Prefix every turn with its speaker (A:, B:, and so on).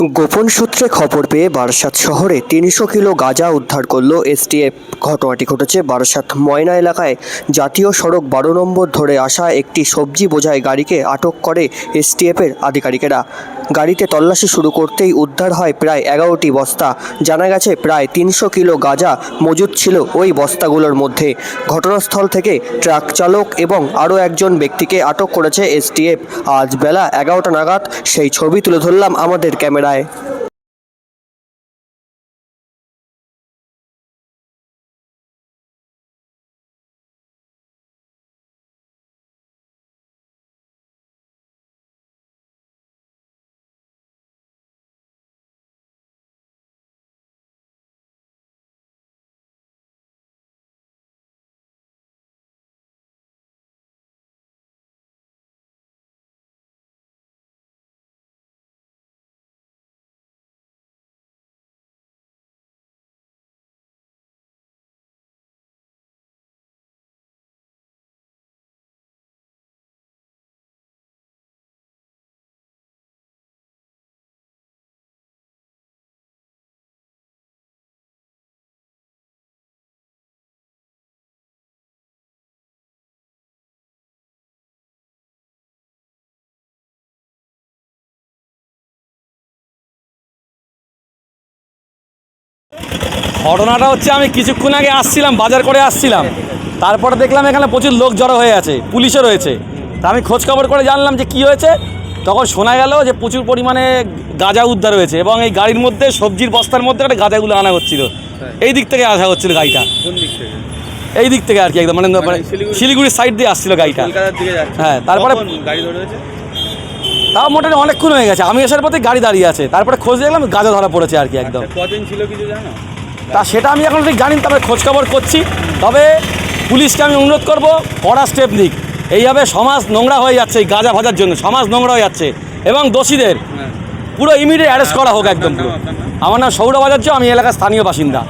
A: গোপন সূত্রে খবর পেয়ে বারাসাত শহরে তিনশো কিলো গাঁজা উদ্ধার করল এসটিএফ। ঘটনাটি ঘটেছে বারাসাত ময়না এলাকায়। জাতীয় সড়ক বারো নম্বর ধরে আসা একটি সবজি বোঝায় গাড়িকে আটক করে এসটিএফের আধিকারিকেরা। গাড়িতে তল্লাশি শুরু করতেই উদ্ধার হয় প্রায় এগারোটি বস্তা। জানা গেছে প্রায় তিনশো কিলো গাঁজা মজুত ছিল ওই বস্তাগুলোর মধ্যে। ঘটনাস্থল থেকে ট্রাক চালক এবং আরও একজন ব্যক্তিকে আটক করেছে এসটিএফ। আজ বেলা এগারোটা নাগাদ সেই ছবি তুলে ধরলাম আমাদের ক্যামেরায়।
B: ঘটনাটা হচ্ছে আমি কিছুক্ষণ আগে আসছিলাম বাজার করে আসছিলাম। তারপরে দেখলাম এখানে প্রচুর লোক জড়ো হয়ে আছে পুলিশও রয়েছে। তা আমি খোঁজ খবর করে জানলাম যে কি হয়েছে। তখন শোনা গেল যে প্রচুর পরিমাণে গাঁজা উদ্ধার হয়েছে এবং এই গাড়ির মধ্যে সবজির বস্তার মধ্যে একটা গাঁজাগুলো আনা হচ্ছিল। এই দিক থেকে আসা হচ্ছিল গাড়িটা। এই দিক থেকে আর কি একদম মানে মানে শিলিগুড়ির সাইড দিয়ে আসছিল গাড়িটা। হ্যাঁ, তারপরে- তাও মোটামুটি অনেকক্ষণ হয়ে গেছে। আমি আসার পথে গাড়ি দাঁড়িয়ে আছে। তারপরে খোঁজ দেখলাম গাঁজা ধরা পড়েছে আর কি একদম।
C: আচ্ছা, কদিন ছিল কিছু জানো?
B: তা সেটা আমি এখন ঠিক জানি তবে খোঁজখবর করছি। তবে পুলিশকে আমি অনুরোধ করব কড়া স্টেপ নিক। এইভাবে সমাজ নোংরা হয়ে যাচ্ছে এই গাঁজা ভাজার জন্য সমাজ নোংরা হয়ে যাচ্ছে। এবং দোষীদের
C: হ্যাঁ।
B: পুরো ইমিডিয়েট অ্যারেস্ট করা হোক একদম পুরো। আমার নাম সৌরভ আচার্য আমি এলাকার স্থানীয় বাসিন্দা।